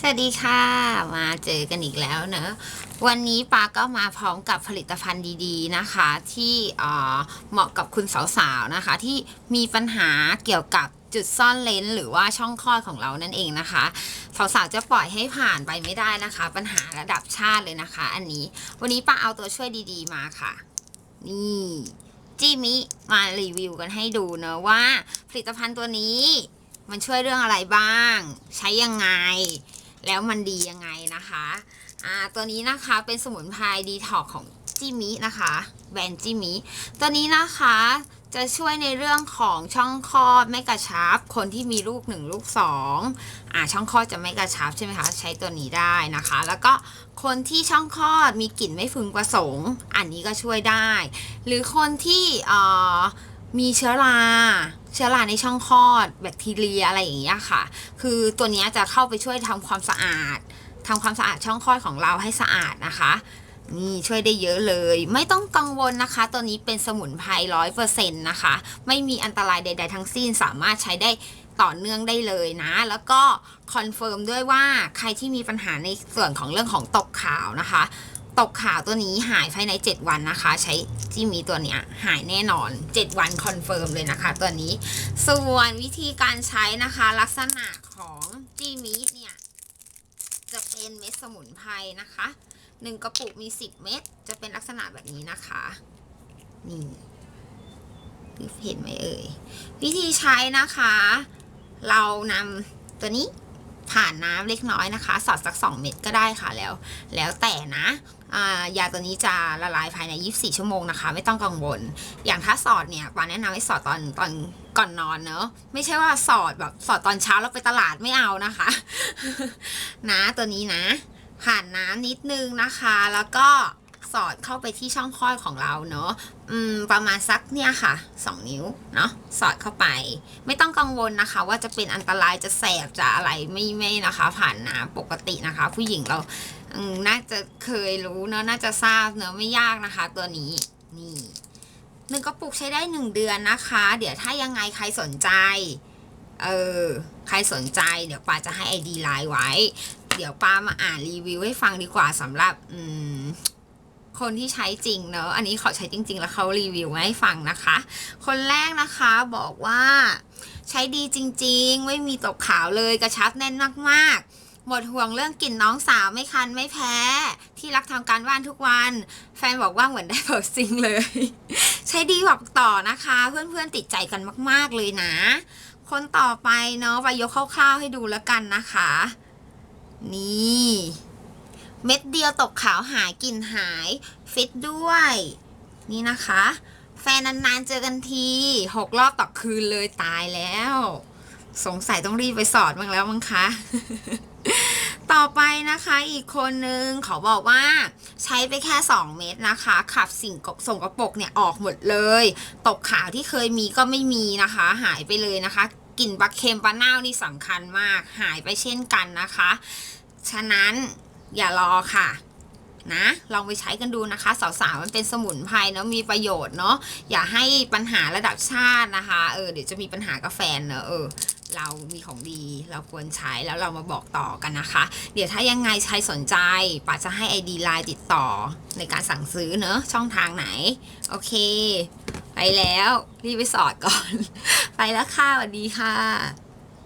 สวัสดีค่ะ มาเจอกันอีกแล้วเนอะวันนี้ปาก็มาพร้อมกับผลิตภัณฑ์ดีๆนะคะ ที่เอ่อเหมาะกับคุณสาวๆนะคะ ที่มีปัญหาเกี่ยวกับจุดซ่อนเลนหรือว่าช่องคลอดของเรานั่นเองนะคะสาวๆจะปล่อยให้ผ่านไปไม่ได้นะคะ ปัญหาระดับชาติเลยนะคะ อันนี้วันนี้ปาเอาตัวช่วยดีๆมาค่ะ นี่จิมิมารีวิวกันให้ดูเนอะว่า ผลิตภัณฑ์ตัวนี้มันช่วยเรื่องอะไรบ้าง ใช้ยังไง แล้วมันดียังไงนะคะอ่าตัวนี้นะคะเป็นสมุนไพรดีท็อกของจิมินะคะแบรนด์จิมิตัวนี้นะคะจะช่วยในเรื่องของช่องคลอดไม่กระชับ คนที่มีลูกหนึ่งลูกสองอ่าช่องคลอดจะไม่กระชับใช่ไหมคะใช้ตัวนี้ได้นะคะ แล้วก็คนที่ช่องคลอดมีกลิ่นไม่พึงประสงค์ อันนี้ก็ช่วยได้ หรือคนที่เอ่อมีเชื้อรา เชื้อราในช่องคลอด แบคทีเรียอะไรอย่างเงี้ยค่ะ คือตัวนี้จะเข้าไปช่วยทำความสะอาดทำความสะอาดช่องคลอดของเราให้สะอาดนะคะนี่ช่วยได้เยอะเลย ไม่ต้องกังวลนะคะ ตัวนี้เป็นสมุนไพรร้อยเปอร์เซ็นต์นะคะ ไม่มีอันตรายใด ๆ ทั้งสิ้นสามารถใช้ได้ต่อเนื่องได้เลยนะ แล้วก็คอนเฟิร์มด้วยว่าใครที่มีปัญหาในส่วนของเรื่องของตกขาวนะคะ ตกขาวตัวนี้หายภายใน 7 วันนะคะ ใช้ที่มีตัวเนี้ยหายแน่นอน 7 วันคอนเฟิร์มเลยนะคะ ตัวนี้ ส่วนวิธีการใช้นะคะลักษณะของจีมีเนี่ย จะเป็นเม็ดสมุนไพรนะคะหนึ่งกระปุกมี 10 เม็ดจะเป็นลักษณะแบบนี้นะคะนี่เห็นไหมเอ่ย วิธีใช้นะคะ เรานำตัวนี้ ผ่านน้ำเล็กน้อยนะคะ สอดสัก 2 เม็ดก็ได้ค่ะแล้ว แล้วแต่นะยาตัวนี้จะละลายภายใน 24 ชั่วโมงนะคะ ไม่ต้องกังวล อย่างถ้าสอดเนี่ยปาแนะนำให้สอดตอนตอนก่อนนอนเนอะไม่ใช่ว่าสอดแบบสอดตอนเช้าแล้วไปตลาดไม่เอานะคะ นะตัวนี้นะ ผ่านน้ำนิดนึงนะคะแล้วก็ สอดเข้าไปที่ช่องคลอดของเราเนอะประมาณสักเนี่ยค่ะ 2 นิ้วเนาะสอดเข้าไป ไม่ต้องกังวลนะคะ ว่าจะเป็นอันตรายจะแสบจะอะไรไม่ไม่นะคะ ผ่านน้ำปกตินะคะ ผู้หญิงเราน่าจะเคยรู้เนอะน่าจะทราบเนอะไม่ยากนะคะ ตัวนี้นี่หนึ่งกระปุกใช้ได้หนึ่งเดือนนะคะ เดี๋ยวถ้ายังไงใครสนใจเออใครสนใจเดี๋ยวปาจะให้ไอดีไลน์ไว้ เดี๋ยวป้ามาอ่านรีวิวให้ฟังดีกว่าสำหรับ อืม คนที่ใช้จริงเนอะอันนี้เขาใช้จริง ๆ แล้วเขารีวิวมาให้ฟังนะคะ คนแรกนะคะบอกว่าใช้ดีจริง ๆ ไม่มีตกขาวเลยกระชับแน่นมากๆหมดห่วงเรื่องกลิ่นน้องสาวไม่คันไม่แพ้ ที่รักทำการบ้านทุกวัน แฟนบอกว่าเหมือนได้เปิดซิงเลย ใช้ดีบอกต่อนะคะ เพื่อนๆติดใจกันมากๆเลยนะ คนต่อไปเนาะไปยกคร่าวๆให้ดูแล้วกันนะคะ นี่ เม็ดเดียวตกขาวหายกลิ่นหายฟิตด้วย นี่นะคะ แฟนนานๆเจอกันทีหกรอบต่อคืนเลยตายแล้ว สงสัยต้องรีบไปสอดบ้างแล้วมั้งคะต่อไปนะคะอีกคนนึงเขาบอกว่าใช้ไปแค่ 2 เม็ดนะคะ ขับสิ่งกส่งกระปกเนี่ยออกหมดเลย ตกขาวที่เคยมีก็ไม่มีนะคะ หายไปเลยนะคะกลิ่นปลาเค็มปลาเน่านี่สำคัญมากหายไปเช่นกันนะคะ ฉะนั้น อย่ารอค่ะนะลองไปใช้กันดูนะคะ สาวๆมันเป็นสมุนไพรเนาะมีประโยชน์เนาะอย่าให้ปัญหาระดับชาตินะคะเออเดี๋ยวจะมีปัญหากับแฟนเนอะเออเรามีของดีเราควรใช้แล้วเรามาบอกต่อกันนะคะ เดี๋ยวถ้ายังไงใครสนใจป๋าจะให้ ID ไลน์ติดต่อในการสั่งซื้อเนอะช่องทางไหน โอเค ไปแล้ว รีบไปสอดก่อน ไปแล้วค่ะสวัสดีค่ะ